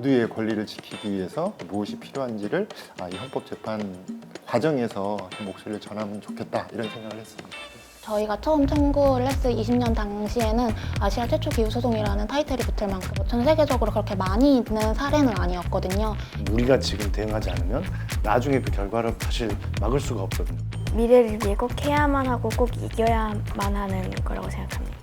모두의 권리를 지키기 위해서 무엇이 필요한지를 아, 이 헌법 재판 과정에서 좀 목소리를 전하면 좋겠다 이런 생각을 했습니다. 저희가 처음 청구를 했을 20년 당시에는 아시아 최초 기후 소송이라는 타이틀이 붙을 만큼 전 세계적으로 그렇게 많이 있는 사례는 아니었거든요. 우리가 지금 대응하지 않으면 나중에 그 결과를 사실 막을 수가 없거든요. 미래를 위해 꼭 해야만 하고 꼭 이겨야만 하는 거라고 생각합니다.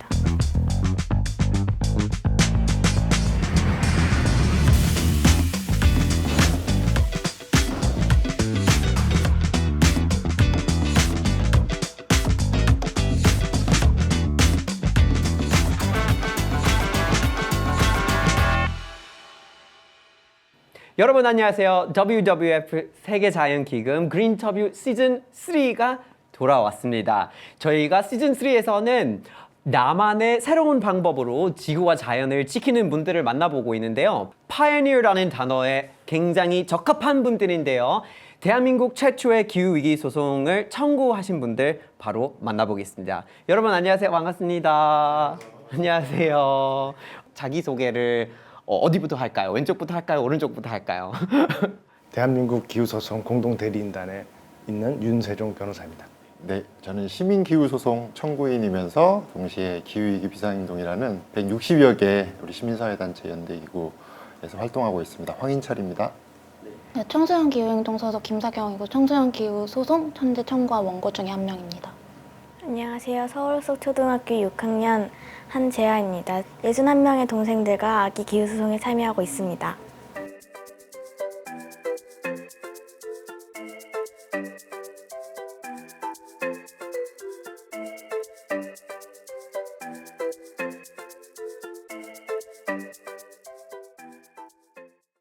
여러분 안녕하세요. WWF 세계 자연 기금 그린터뷰 시즌 3가 돌아왔습니다. 저희가 시즌 3에서는 나만의 새로운 방법으로 지구와 자연을 지키는 분들을 만나보고 있는데요. 파이어니어라는 단어에 굉장히 적합한 분들인데요. 대한민국 최초의 기후 위기 소송을 청구하신 분들 바로 만나보겠습니다. 여러분 안녕하세요. 반갑습니다. 안녕하세요. 자기 소개를 어, 어디부터 할까요? 왼쪽부터 할까요? 오른쪽부터 할까요? 대한민국 기후소송 공동대리인단에 있는 윤세종 변호사입니다. 네, 저는 시민기후소송 청구인이면서 동시에 기후위기 비상행동이라는 160여 개 우리 시민사회단체 연대기구에서 활동하고 있습니다. 황인철입니다. 네, 청소년 기후행동 소속 김사경이고 청소년 기후 소송 현재 청구와 원고 중에 한 명입니다. 안녕하세요. 서울속 초등학교 6학년 한재아입니다. 61명의 동생들과 아기 기후소송에 참여하고 있습니다.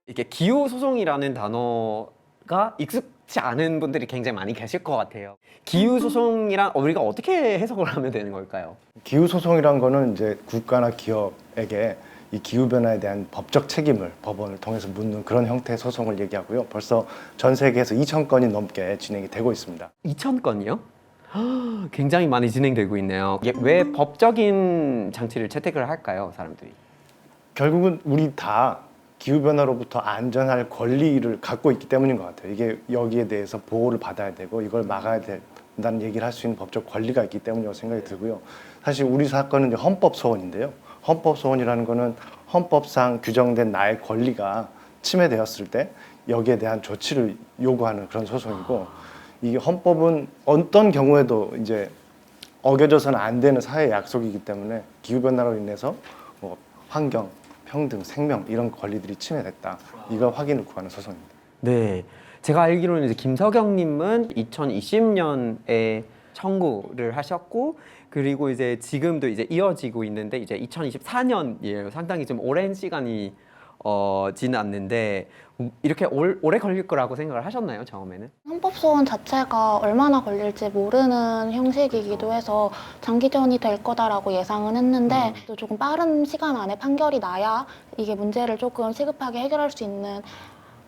이게 기후 소송이라는 단어가 익숙치 않은 분들이 굉장히 많이 계실 것 같아요. 기후 소송이란 우리가 어떻게 해석을 하면 되는 걸까요? 기후 소송이란 거는 이제 국가나 기업에게 이 기후 변화에 대한 법적 책임을 법원을 통해서 묻는 그런 형태의 소송을 얘기하고요. 벌써 전 세계에서 2천 건이 넘게 진행이 되고 있습니다. 2천 건이요? 굉장히 많이 진행되고 있네요. 이게 왜 법적인 장치를 채택을 할까요, 사람들이? 결국은 우리 다 기후변화로부터 안전할 권리를 갖고 있기 때문인 것 같아요. 이게 여기에 대해서 보호를 받아야 되고 이걸 막아야 된다는 얘기를 할 수 있는 법적 권리가 있기 때문이라고 생각이 들고요. 사실 우리 사건은 이제 헌법 소원인데요. 헌법 소원이라는 거는 헌법상 규정된 나의 권리가 침해되었을 때 여기에 대한 조치를 요구하는 그런 소송이고 이게 헌법은 어떤 경우에도 이제 어겨져서는 안 되는 사회 약속이기 때문에 기후 변화로 인해서 뭐 환경, 평등, 생명 이런 권리들이 침해됐다. 이걸 확인을 구하는 소송입니다. 네, 제가 알기로는 이제 김석영님은 2020년에 청구를 하셨고 그리고 이제 지금도 이제 이어지고 있는데 이제 2024년이에요. 상당히 좀 오랜 시간이 어, 지났는데 이렇게 올, 오래 걸릴 거라고 생각을 하셨나요 처음에는? 헌법소원 자체가 얼마나 걸릴지 모르는 형식이기도 해서 장기전이 될 거다라고 예상은 했는데 또 조금 빠른 시간 안에 판결이 나야 이게 문제를 조금 시급하게 해결할 수 있는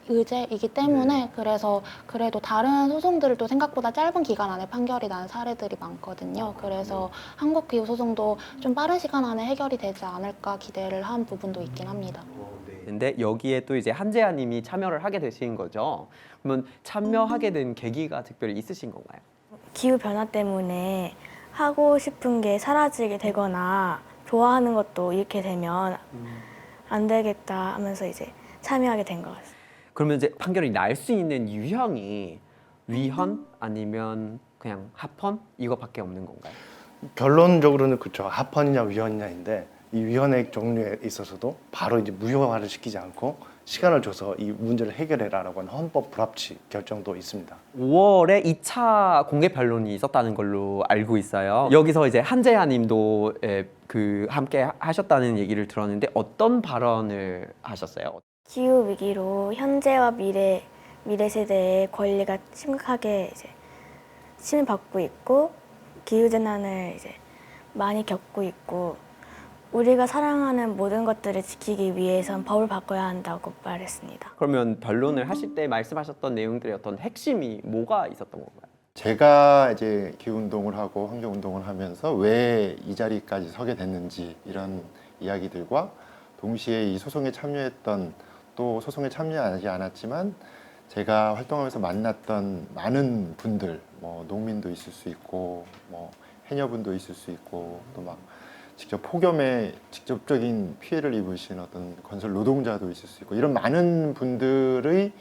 의제이기 때문에 그래서 그래도 다른 소송들도 생각보다 짧은 기간 안에 판결이 난 사례들이 많거든요. 그래서 한국 기후 소송도 좀 빠른 시간 안에 해결이 되지 않을까 기대를 한 부분도 있긴 합니다. 근데 여기에 또 이제 한재아님이 참여를 하게 되신 거죠. 그러면 참여하게 된 계기가 특별히 있으신 건가요? 기후 변화 때문에 하고 싶은 게 사라지게 되거나 좋아하는 것도 잃게 되면 안 되겠다 하면서 이제 참여하게 된 것 같습니다. 그러면 이제 판결이 날 수 있는 유형이 위헌 아니면 그냥 합헌 이거밖에 없는 건가요? 결론적으로는 그렇죠. 합헌이냐 위헌이냐인데 이 위헌의 종류에 있어서도 바로 이제 무효화를 시키지 않고 시간을 줘서 이 문제를 해결해라라고 하는 헌법 불합치 결정도 있습니다. 5월에 2차 공개 변론이 있었다는 걸로 알고 있어요. 여기서 이제 한재하님도 예, 그 함께 하셨다는 얘기를 들었는데 어떤 발언을 하셨어요? 기후 위기로 현재와 미래 미래 세대의 권리가 심각하게 이제 침해받고 있고 기후 재난을 이제 많이 겪고 있고 우리가 사랑하는 모든 것들을 지키기 위해선 법을 바꿔야 한다고 말했습니다. 그러면 변론을 하실 때 말씀하셨던 내용들의 어떤 핵심이 뭐가 있었던 건가요? 제가 이제 기후운동을 하고 환경운동을 하면서 왜 이 자리까지 서게 됐는지 이런 이야기들과 동시에 이 소송에 참여했던 또 소송에 참여하지 않았지만 제가 활동하면서 만났던 많은 분들, 뭐 농민도 있을 수 있고, 뭐 해녀분도 있을 수 있고, 또 막 직접 폭염에 직접적인 피해를 입으신 어떤 건설 노동자도 있을 수 있고 이런 많은 분들의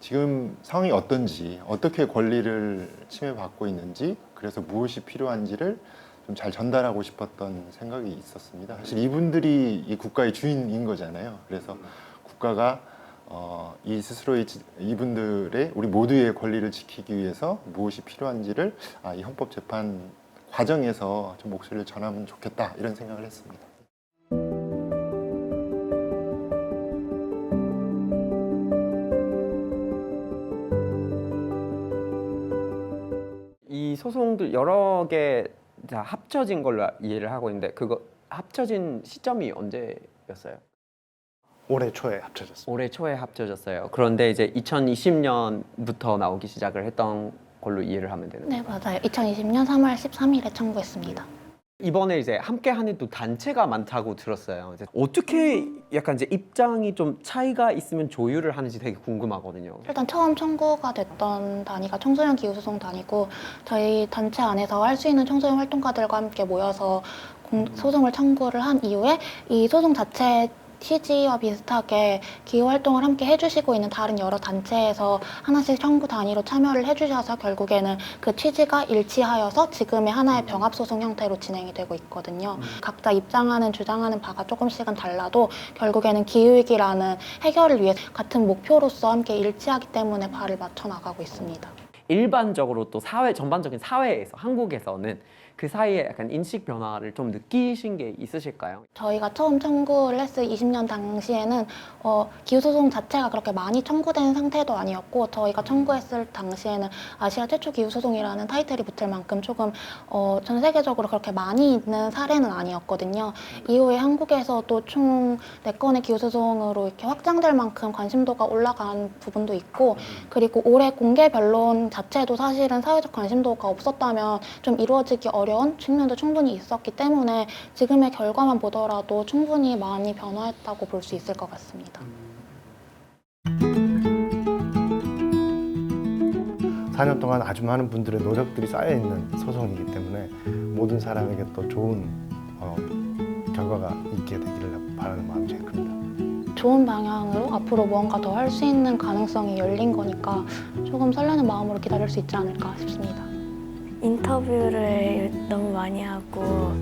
지금 상황이 어떤지 어떻게 권리를 침해받고 있는지 그래서 무엇이 필요한지를 좀 잘 전달하고 싶었던 생각이 있었습니다. 사실 이분들이 이 국가의 주인인 거잖아요. 그래서 국가가 어, 이 스스로의 지- 이분들의 우리 모두의 권리를 지키기 위해서 무엇이 필요한지를 아, 이 헌법 재판 과정에서 좀 목소리를 전하면 좋겠다 이런 생각을 했습니다. 이 소송들 여러 개 다 합쳐진 걸로 이해를 하고 있는데 그거 합쳐진 시점이 언제였어요? 올해 초에 합쳐졌습니다. 올해 초에 합쳐졌어요. 그런데 이제 2020년부터 나오기 시작을 했던 걸로 이해를 하면 되는 거예요. 네, 맞아요. 2020년 3월 13일에 청구했습니다. 이번에 이제 함께 하는 또 단체가 많다고 들었어요. 이제 어떻게 약간 이제 입장이 좀 차이가 있으면 조율을 하는지 되게 궁금하거든요. 일단 처음 청구가 됐던 단위가 청소년 기후소송 단위고 저희 단체 안에서 할 수 있는 청소년 활동가들과 함께 모여서 공- 소송을 청구를 한 이후에 이 소송 자체 취지와 비슷하게 기후 활동을 함께 해주시고 있는 다른 여러 단체에서 하나씩 청구 단위로 참여를 해주셔서 결국에는 그 취지가 일치하여서 지금의 하나의 병합 소송 형태로 진행이 되고 있거든요. 각자 입장하는 주장하는 바가 조금씩은 달라도 결국에는 기후위기라는 해결을 위해 같은 목표로서 함께 일치하기 때문에 발을 맞춰 나가고 있습니다. 일반적으로 또 사회 전반적인 사회에서 한국에서는 그 사이에 약간 인식 변화를 좀 느끼신 게 있으실까요? 저희가 처음 청구를 했을 20년 당시에는 어, 기후소송 자체가 그렇게 많이 청구된 상태도 아니었고 저희가 청구했을 당시에는 아시아 최초 기후소송이라는 타이틀이 붙을 만큼 조금 어, 전 세계적으로 그렇게 많이 있는 사례는 아니었거든요. 이후에 한국에서도 총 4건의 기후소송으로 이렇게 확장될 만큼 관심도가 올라간 부분도 있고 그리고 올해 공개 변론 자체도 사실은 사회적 관심도가 없었다면 좀 이루어지기 어려운 측면도 충분히 있었기 때문에 지금의 결과만 보더라도 충분히 많이 변화했다고 볼 수 있을 것 같습니다. 4년 동안 아주 많은 분들의 노력들이 쌓여 있는 소송이기 때문에 모든 사람에게 또 좋은 어, 결과가 있게 되기를 바라는 마음이 제일 큽니다. 좋은 방향으로 앞으로 무언가 더 할 수 있는 가능성이 열린 거니까 조금 설레는 마음으로 기다릴 수 있지 않을까 싶습니다. 인터뷰를 너무 많이 하고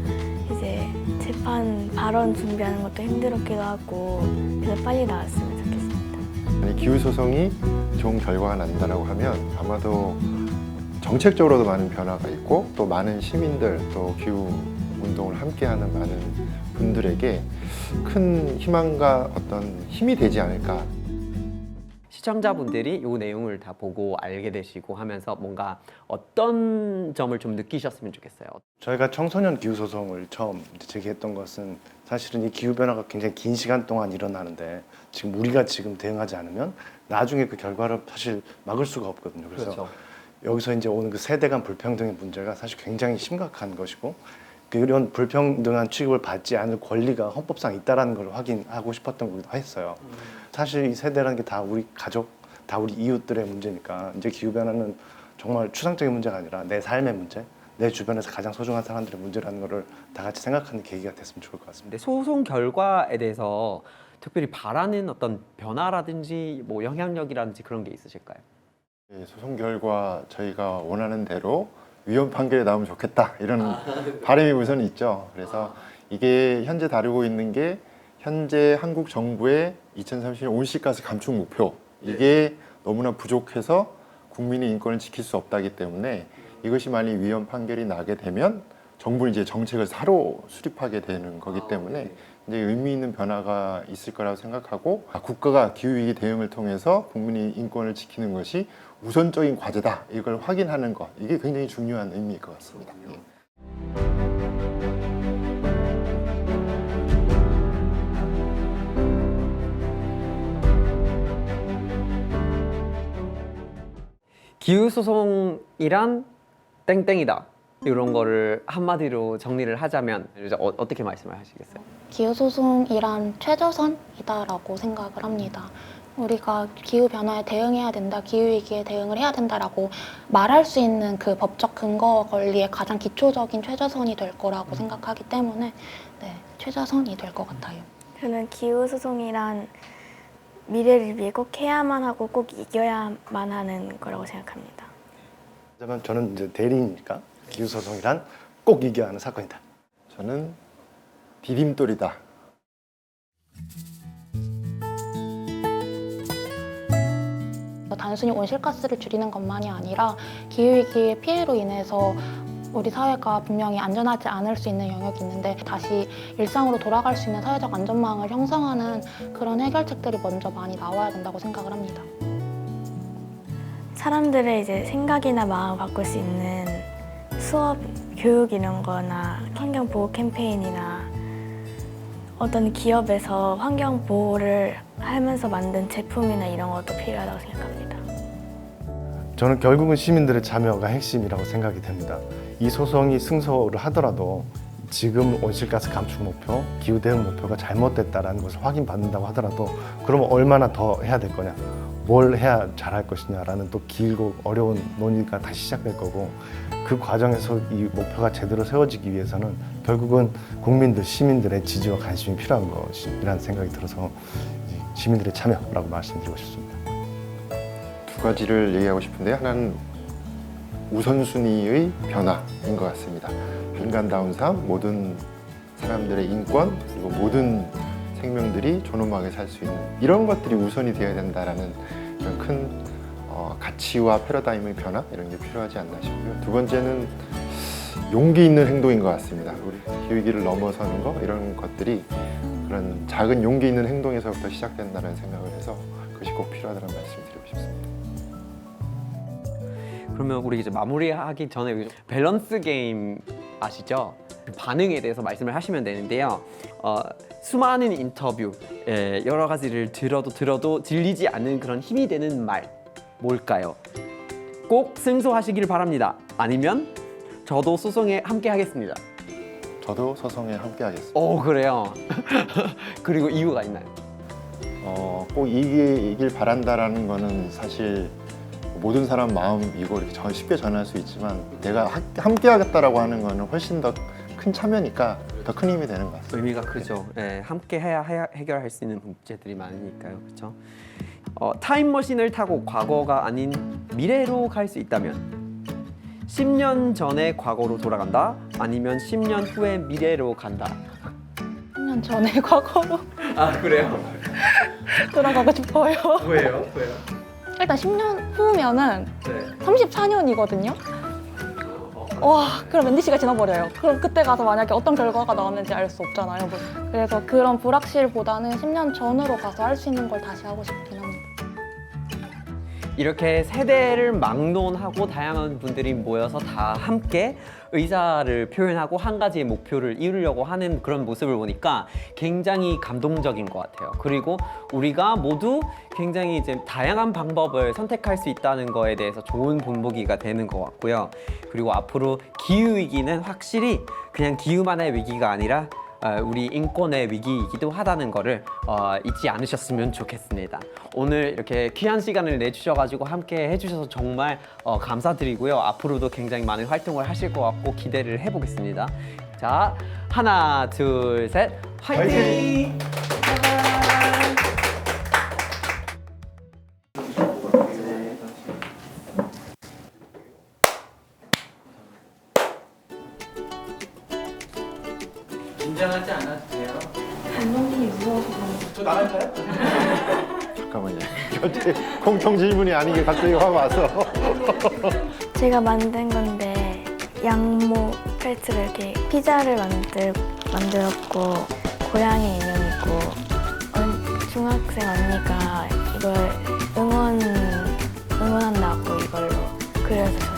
이제 재판 발언 준비하는 것도 힘들었기도 하고 그래서 빨리 나왔으면 좋겠습니다. 기후 소송이 좋은 결과가 난다라고 하면 아마도 정책적으로도 많은 변화가 있고 또 많은 시민들 또 기후 운동을 함께하는 많은 분들에게 큰 희망과 어떤 힘이 되지 않을까 시청자분들이 이 내용을 다 보고 알게 되시고 하면서 뭔가 어떤 점을 좀 느끼셨으면 좋겠어요. 저희가 청소년 기후 소송을 처음 이제 제기했던 것은 사실은 이 기후 변화가 굉장히 긴 시간 동안 일어나는데 지금 우리가 지금 대응하지 않으면 나중에 그 결과를 사실 막을 수가 없거든요. 그래서 여기서 이제 오는 그 세대 간 불평등의 문제가 사실 굉장히 심각한 것이고 그 이런 불평등한 취급을 받지 않을 권리가 헌법상 있다라는 걸 확인하고 싶었던 거기도 했어요. 사실 이 세대라는 게 다 우리 가족, 다 우리 이웃들의 문제니까 이제 기후 변화는 정말 추상적인 문제가 아니라 내 삶의 문제, 내 주변에서 가장 소중한 사람들의 문제라는 거를 다 같이 생각하는 계기가 됐으면 좋을 것 같습니다. 근데 소송 결과에 대해서 특별히 바라는 어떤 변화라든지 뭐 영향력이라든지 그런 게 있으실까요? 예, 소송 결과 저희가 원하는 대로 위헌 판결이 나오면 좋겠다 이런 바람이 우선 있죠. 그래서 이게 현재 다루고 있는 게 현재 한국 정부의 2030년 온실가스 감축 목표. 이게 너무나 부족해서 국민의 인권을 지킬 수 없다기 때문에 이것이 만약 위헌 판결이 나게 되면 정부는 이제 정책을 새로 수립하게 되는 거기 때문에 이제 의미 있는 변화가 있을 거라고 생각하고 아, 국가가 기후 위기 대응을 통해서 국민의 인권을 지키는 것이 우선적인 과제다. 이걸 확인하는 것. 이게 굉장히 중요한 의미일 것 같습니다. 예. 기후 소송이란 땡땡이다. 이런 거를 한마디로 정리를 하자면 이제 어, 어떻게 말씀을 하시겠어요? 기후소송이란 최저선이다라고 생각을 합니다. 우리가 기후 변화에 대응해야 된다, 기후 위기에 대응을 해야 된다라고 말할 수 있는 그 법적 근거 권리의 가장 기초적인 최저선이 될 거라고 생각하기 때문에 네, 최저선이 될 것 같아요. 저는 기후 소송이란 미래를 위해 꼭 해야만 하고 꼭 이겨야만 하는 거라고 생각합니다. 하지만 저는 이제 대리니까 기후소송이란 꼭 이겨야 하는 사건이다. 저는 디딤돌이다. 단순히 온실가스를 줄이는 것만이 아니라 기후위기의 피해로 인해서 우리 사회가 분명히 안전하지 않을 수 있는 영역이 있는데 다시 일상으로 돌아갈 수 있는 사회적 안전망을 형성하는 그런 해결책들이 먼저 많이 나와야 된다고 생각을 합니다. 사람들의 이제 생각이나 마음을 바꿀 수 있는 수업, 교육 이런 거나 환경 보호 캠페인이나 어떤 기업에서 환경 보호를 하면서 만든 제품이나 이런 것도 필요하다고 생각합니다. 저는 결국은 시민들의 참여가 핵심이라고 생각이 됩니다. 이 소송이 승소를 하더라도 지금 온실가스 감축 목표, 기후 대응 목표가 잘못됐다라는 것을 확인받는다고 하더라도 그러면 얼마나 더 해야 될 거냐, 뭘 해야 잘할 것이냐라는 또 길고 어려운 논의가 다시 시작될 거고 그 과정에서 이 목표가 제대로 세워지기 위해서는 결국은 국민들, 시민들의 지지와 관심이 필요한 것이라는 생각이 들어서 이 시민들의 참여라고 말씀드리고 싶습니다. 두 가지를 얘기하고 싶은데 하나는 우선순위의 변화인 것 같습니다. 인간다운 삶, 모든 사람들의 인권 그리고 모든 생명들이 존엄하게 살 수 있는 이런 것들이 우선이 되어야 된다라는 이런 큰 어, 가치와 패러다임의 변화 이런 게 필요하지 않나 싶고요. 두 번째는 용기 있는 행동인 것 같습니다. 우리 기후위기를 넘어서는 거 이런 것들이 그런 작은 용기 있는 행동에서부터 시작된다는 생각을 해서 그것이 꼭 필요하다는 말씀드리고 싶습니다. 그러면 우리 이제 마무리하기 전에 밸런스 게임 아시죠? 그 반응에 대해서 말씀을 하시면 되는데요. 어, 수많은 인터뷰, 예, 여러 가지를 들어도 들어도 질리지 않는 그런 힘이 되는 말 뭘까요? 꼭 승소하시길 바랍니다. 아니면 저도 소송에 함께 하겠습니다. 저도 소송에 함께 하겠습니다. 오 그래요. 그리고 이유가 있나요? 어, 꼭 이기, 이길 바란다라는 거는 사실 모든 사람 마음이고 이렇게 전- 쉽게 전할 수 있지만 내가 하- 함께 하겠다라고 하는 거는 훨씬 더 큰 참여니까 더 큰 힘이 되는 것 같습니다. 의미가 크죠. 예, 함께 해야, 해야 해결할 수 있는 문제들이 많으니까요, 그렇죠? 어, 타임머신을 타고 과거가 아닌 미래로 갈 수 있다면 10년 전의 과거로 돌아간다, 아니면 10년 후의 미래로 간다. 10년 전에 과거로 아 그래요? 돌아가고 싶어요. 왜요? 왜요? 일단 10년 후면은 네. 34년이거든요. 와, 그럼 웬디씨가 지나버려요. 그럼 그때 가서 만약에 어떤 결과가 나왔는지 알 수 없잖아요. 뭐. 그래서 그런 불확실보다는 10년 전으로 가서 할 수 있는 걸 다시 하고 합니다. 이렇게 세대를 막론하고 다양한 분들이 모여서 다 함께 의사를 표현하고 한 가지의 목표를 이루려고 하는 그런 모습을 보니까 굉장히 감동적인 것 같아요. 그리고 우리가 모두 굉장히 이제 다양한 방법을 선택할 수 있다는 거에 대해서 좋은 본보기가 되는 것 같고요. 그리고 앞으로 기후 위기는 확실히 그냥 기후만의 위기가 아니라 어, 우리 인권의 위기이기도 하다는 거를 어, 잊지 않으셨으면 좋겠습니다. 오늘 이렇게 귀한 시간을 내주셔가지고 함께 해주셔서 정말 어, 감사드리고요. 앞으로도 굉장히 많은 활동을 하실 것 같고 기대를 해보겠습니다. 자, 하나, 둘, 셋, 화이팅! 바이바 잠깐만요. 공통 질문이 아닌 게 갑자기 화 와서. 제가 만든 건데 양모 펠트를 이렇게 피자를 만들, 만들었고 고양이 인형이고 중학생 언니가 이걸 응원 응원한다고 이걸로 그려서